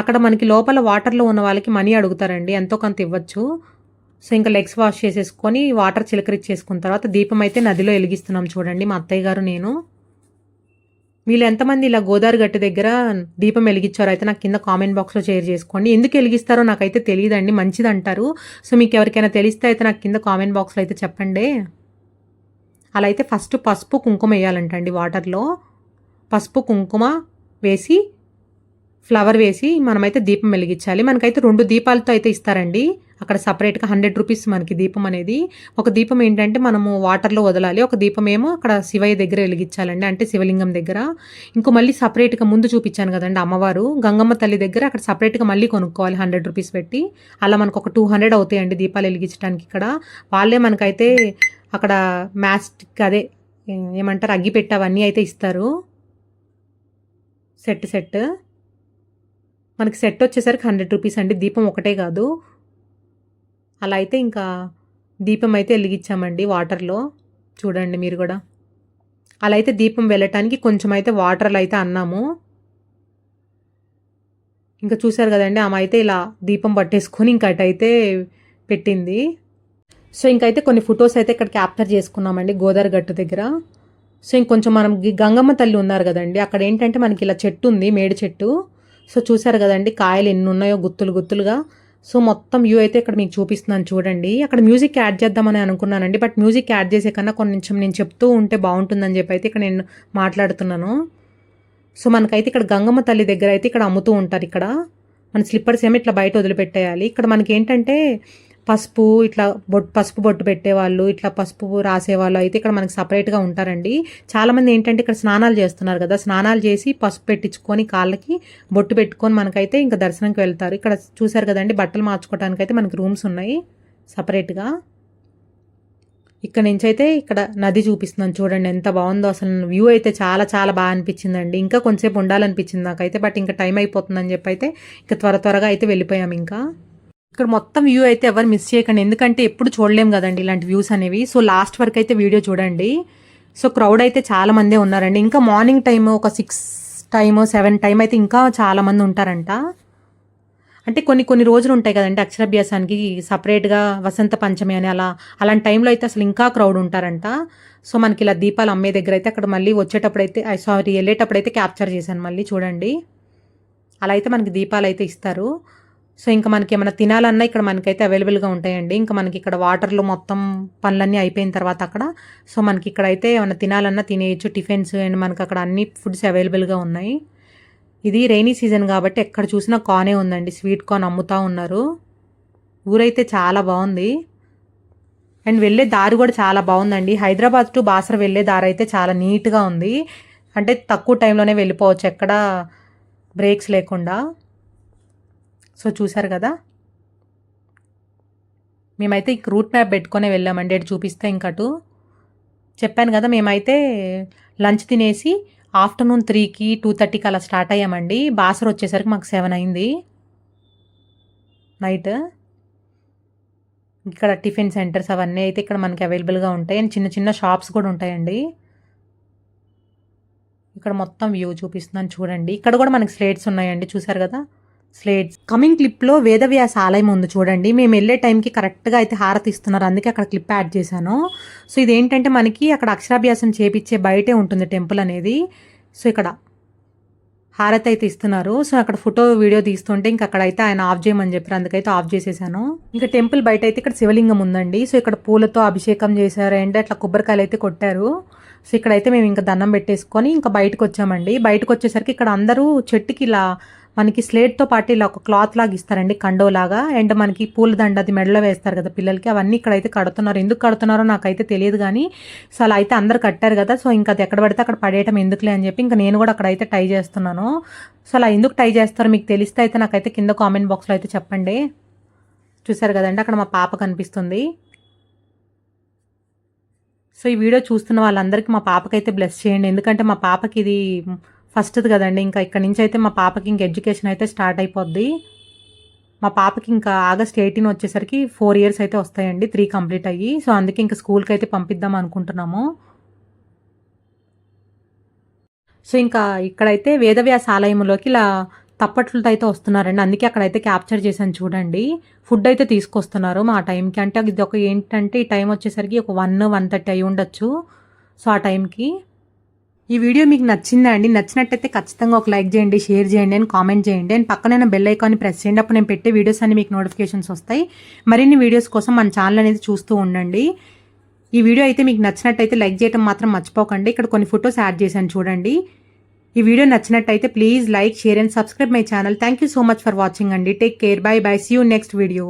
అక్కడ మనకి లోపల వాటర్లో ఉన్న వాళ్ళకి మనీ అడుగుతారండి. ఎంతో కొంత ఇవ్వచ్చు. సో ఇంకా లెగ్స్ వాష్ చేసేసుకొని వాటర్ చిలకరిచ్చేసుకున్న తర్వాత దీపం అయితే నదిలో వెలిగిస్తున్నాం చూడండి మా అత్తయ్య గారు నేను. వీళ్ళు ఎంతమంది ఇలా గోదావరి గట్టు దగ్గర దీపం వెలిగించారో అయితే నాకు కింద కామెంట్ బాక్స్లో షేర్ చేసుకోండి. ఎందుకు వెలిగిస్తారో నాకైతే తెలియదండి మంచిది అంటారు సో మీకు ఎవరికైనా తెలిస్తే అయితే నాకు కింద కామెంట్ బాక్స్లో అయితే చెప్పండి. అలా అయితే ఫస్ట్ పసుపు కుంకుమ వేయాలంటండి వాటర్లో పసుపు కుంకుమ వేసి ఫ్లవర్ వేసి మనమైతే దీపం వెలిగించాలి. మనకైతే రెండు దీపాలతో అయితే ఇస్తారండి. అక్కడ సపరేట్గా హండ్రెడ్ రూపీస్ మనకి దీపం అనేది ఒక దీపం ఏంటంటే మనము వాటర్లో వదలాలి. ఒక దీపం ఏమో అక్కడ శివయ్య దగ్గర వెలిగించాలండి అంటే శివలింగం దగ్గర. ఇంకో మళ్ళీ సపరేట్గా ముందు చూపించాను కదండి అమ్మవారు. గంగమ్మ తల్లి దగ్గర అక్కడ సపరేట్గా మళ్ళీ కొనుక్కోవాలి హండ్రెడ్ రూపీస్ పెట్టి. అలా మనకు ఒక టూ హండ్రెడ్ అవుతాయండి దీపాలు వెలిగించడానికి ఇక్కడ. వాళ్ళే మనకైతే అక్కడ మ్యాస్టిక్ అదే ఏమంటారు అగ్గిపెట్టి అవన్నీ అయితే ఇస్తారు. Set set. మనకి సెట్ వచ్చేసరికి హండ్రెడ్ రూపీస్ అండి. దీపం ఒకటే కాదు. అలా అయితే ఇంకా దీపం అయితే వెలిగించామండి వాటర్లో. చూడండి మీరు కూడా. అలా అయితే దీపం వెళ్ళటానికి కొంచెం అయితే వాటర్లో అయితే అన్నాము. ఇంకా చూశారు కదండి ఆమె అయితే ఇలా దీపం పట్టేసుకొని ఇంకా అటైతే పెట్టింది. సో ఇంకైతే కొన్ని ఫొటోస్ అయితే ఇక్కడ క్యాప్చర్ చేసుకున్నామండి గోదావరి గట్టు దగ్గర. సో ఇంకొంచెం మనం గంగమ్మ తల్లి ఉన్నారు కదండి అక్కడ ఏంటంటే మనకి ఇలా చెట్టు ఉంది మేడి చెట్టు. సో చూసారు కదండి కాయలు ఎన్ని ఉన్నాయో గుత్తులు గుత్తులుగా. సో మొత్తం వ్యూ అయితే ఇక్కడ మీకు చూపిస్తున్నాను చూడండి. అక్కడ మ్యూజిక్ యాడ్ చేద్దామని అనుకున్నానండి. బట్ మ్యూజిక్ యాడ్ చేసే కన్నా కొంచెం నేను చెప్తూ ఉంటే బాగుంటుందని చెప్పి అయితే ఇక్కడ నేను మాట్లాడుతున్నాను. సో మనకైతే ఇక్కడ గంగమ్మ తల్లి దగ్గర అయితే ఇక్కడ అమ్ముతూ ఉంటారు ఇక్కడ. మన స్లిప్పర్స్ ఏమో ఇట్లా బయట వదిలిపెట్టేయాలి. ఇక్కడ మనకి ఏంటంటే పసుపు ఇట్లా బొట్టు పసుపు బొట్టు పెట్టేవాళ్ళు ఇట్లా పసుపు రాసేవాళ్ళు అయితే ఇక్కడ మనకి సపరేట్గా ఉంటారండి. చాలామంది ఏంటంటే ఇక్కడ స్నానాలు చేస్తున్నారు కదా స్నానాలు చేసి పసుపు పెట్టించుకొని కాళ్ళకి బొట్టు పెట్టుకొని మనకైతే ఇంకా దర్శనంకి వెళ్తారు. ఇక్కడ చూసారు కదండి బట్టలు మార్చుకోవడానికి అయితే మనకి రూమ్స్ ఉన్నాయి సపరేట్గా ఇక్కడ నుంచి అయితే ఇక్కడ నది చూపిస్తున్నాను చూడండి ఎంత బాగుందో అసలు. వ్యూ అయితే చాలా చాలా బాగా అనిపించిందండి. ఇంకా కొంచెంసేపు ఉండాలనిపించింది నాకైతే బట్ ఇంకా టైం అయిపోతుందని చెప్పి అయితే ఇంకా త్వర త్వరగా అయితే వెళ్ళిపోయాం ఇంకా. ఇక్కడ మొత్తం వ్యూ అయితే ఎవరు మిస్ చేయకండి. ఎందుకంటే ఎప్పుడు చూడలేం కదండి ఇలాంటి వ్యూస్ అనేవి. సో లాస్ట్ వరకు అయితే వీడియో చూడండి. సో క్రౌడ్ అయితే చాలా మందే ఉన్నారండి. ఇంకా మార్నింగ్ టైం ఒక సిక్స్ టైమ్ సెవెన్ టైం అయితే ఇంకా చాలా మంది ఉంటారంట. అంటే కొన్ని కొన్ని రోజులు ఉంటాయి కదండి అక్షరాభ్యాసానికి సపరేట్గా వసంత పంచమి అని అలా. అలాంటి టైంలో అయితే అసలు ఇంకా క్రౌడ్ ఉంటారంట. సో మనకి ఇలా దీపాలు అమ్మే దగ్గర అయితే అక్కడ మళ్ళీ వచ్చేటప్పుడు అయితే సారీ వెళ్ళేటప్పుడు అయితే క్యాప్చర్ చేశాను మళ్ళీ చూడండి. అలా అయితే మనకి దీపాలు అయితే ఇస్తారు. సో ఇంకా మనకి ఏమైనా తినాలన్నా ఇక్కడ మనకైతే అవైలబుల్గా ఉంటాయండి. ఇంకా మనకి ఇక్కడ వాటర్లో మొత్తం పనులన్నీ అయిపోయిన తర్వాత అక్కడ. సో మనకి ఇక్కడ అయితే ఏమైనా తినాలన్నా తినేయచ్చు. టిఫిన్స్ అండ్ మనకి అక్కడ అన్ని ఫుడ్స్ అవైలబుల్గా ఉన్నాయి. ఇది రైనీ సీజన్ కాబట్టి ఎక్కడ చూసినా కానే ఉందండి. స్వీట్ కార్న్ అమ్ముతూ ఉన్నారు. ఊరైతే చాలా బాగుంది. అండ్ వెళ్ళే దారి కూడా చాలా బాగుందండి. హైదరాబాద్ టు బాసర వెళ్ళే దారి అయితే చాలా నీట్గా ఉంది. అంటే తక్కువ టైంలోనే వెళ్ళిపోవచ్చు. ఎక్కడ బ్రేక్స్ లేకుండా. సో చూశారు కదా? మేమైతే ఇంక రూట్ మ్యాప్ పెట్టుకొని వెళ్ళామండి. అటు చూపిస్తే ఇంకటు చెప్పాను కదా మేమైతే లంచ్ తినేసి ఆఫ్టర్నూన్ త్రీకి టూ థర్టీకి అలా స్టార్ట్ అయ్యామండి. బాసర్ వచ్చేసరికి మాకు సెవెన్ అయింది. నైట్ ఇక్కడ టిఫిన్ సెంటర్స్ అవన్నీ అయితే ఇక్కడ మనకి అవైలబుల్గా ఉంటాయి. అండ్ చిన్న చిన్న షాప్స్ కూడా ఉంటాయండి. ఇక్కడ మొత్తం వ్యూ చూపిస్తున్నాను చూడండి. ఇక్కడ కూడా మనకి స్లేట్స్ ఉన్నాయండి. చూసారు కదా? స్లేట్స్ కమింగ్ క్లిప్లో వేదవ్యాస ఆలయం ఉంది చూడండి. మేము వెళ్ళే టైంకి కరెక్ట్గా అయితే హారతి ఇస్తున్నారు. అందుకే అక్కడ క్లిప్ యాడ్ చేశాను. సో ఇదేంటంటే మనకి అక్కడ అక్షరాభ్యాసం చేపించే బయటే ఉంటుంది టెంపుల్ అనేది. సో ఇక్కడ హారతి అయితే ఇస్తున్నారు. సో అక్కడ ఫోటో వీడియో తీస్తుంటే ఇంకా అక్కడైతే ఆయన ఆఫ్ చేయమని చెప్పారు. అందుకైతే ఆఫ్ చేసేసాను. ఇంకా టెంపుల్ బయట అయితే ఇక్కడ శివలింగం ఉందండి. సో ఇక్కడ పూలతో అభిషేకం చేశారు. అండ్ అట్లా కొబ్బరికాయలు అయితే కొట్టారు. సో ఇక్కడైతే మేము ఇంకా దండం పెట్టేసుకొని ఇంకా బయటకు వచ్చామండి. బయటకు వచ్చేసరికి ఇక్కడ అందరూ చెట్టుకి ఇలా మనకి స్లేట్తో పాటు ఇలా ఒక క్లాత్ లాగా ఇస్తారండి కండోలాగా అండ్ మనకి పూలదండ అది మెడలో వేస్తారు కదా పిల్లలకి అవన్నీ ఇక్కడైతే కడుతున్నారు. ఎందుకు కడుతున్నారో నాకైతే తెలియదు కానీ సో అలా అయితే అందరు కట్టారు కదా. సో ఇంకా అది ఎక్కడ పడితే అక్కడ పడేయటం ఎందుకులే అని చెప్పి ఇంకా నేను కూడా అక్కడైతే టై చేస్తున్నాను. సో అలా ఎందుకు టై చేస్తారో మీకు తెలిస్తే అయితే నాకైతే కింద కామెంట్ బాక్స్లో అయితే చెప్పండి. చూసారు కదండి అక్కడ మా పాప కనిపిస్తుంది. సో ఈ వీడియో చూస్తున్న వాళ్ళందరికీ మా పాపకైతే బ్లెస్ చేయండి. ఎందుకంటే మా పాపకి ఇది ఫస్ట్ది కదండి. ఇంకా ఇక్కడ నుంచి అయితే మా పాపకి ఇంకా ఎడ్యుకేషన్ అయితే స్టార్ట్ అయిపోద్ది. మా పాపకి ఇంకా ఆగస్ట్ ఎయిటీన్ వచ్చేసరికి ఫోర్ ఇయర్స్ అయితే వస్తాయండి. త్రీ కంప్లీట్ అయ్యి. సో అందుకే ఇంకా స్కూల్కి అయితే పంపిద్దాం అనుకుంటున్నాము. సో ఇంకా ఇక్కడైతే వేదవ్యాస ఆలయంలోకి ఇలా తప్పట్లతో అయితే వస్తున్నారండి. అందుకే అక్కడైతే క్యాప్చర్ చేశాను చూడండి. ఫుడ్ అయితే తీసుకొస్తున్నారు మా టైంకి. అంటే ఇది ఒక ఏంటంటే ఈ టైం వచ్చేసరికి ఒక వన్ వన్ థర్టీ అయి ఉండొచ్చు. సో ఆ టైంకి. ఈ వీడియో మీకు నచ్చిందా అండి? నచ్చినట్టయితే ఖచ్చితంగా ఒక లైక్ చేయండి షేర్ చేయండి అని కామెంట్ చేయండి. అండ్ పక్కన బెల్ ఐకాన్ని ప్రెస్ చేయండి. అప్పుడు నేను పెట్టే వీడియోస్ అన్ని మీకు నోటిఫికేషన్స్ వస్తాయి. మరిన్ని వీడియోస్ కోసం మన ఛానల్ అనేది చూస్తూ ఉండండి. ఈ వీడియో అయితే మీకు నచ్చినట్టయితే లైక్ చేయడం మాత్రం మర్చిపోకండి. ఇక్కడ కొన్ని ఫొటోస్ యాడ్ చేశాను చూడండి. ఈ వీడియో నచ్చినట్టయితే please like share and subscribe my channel thank you so much for watching అండి. Take care bye bye see you next video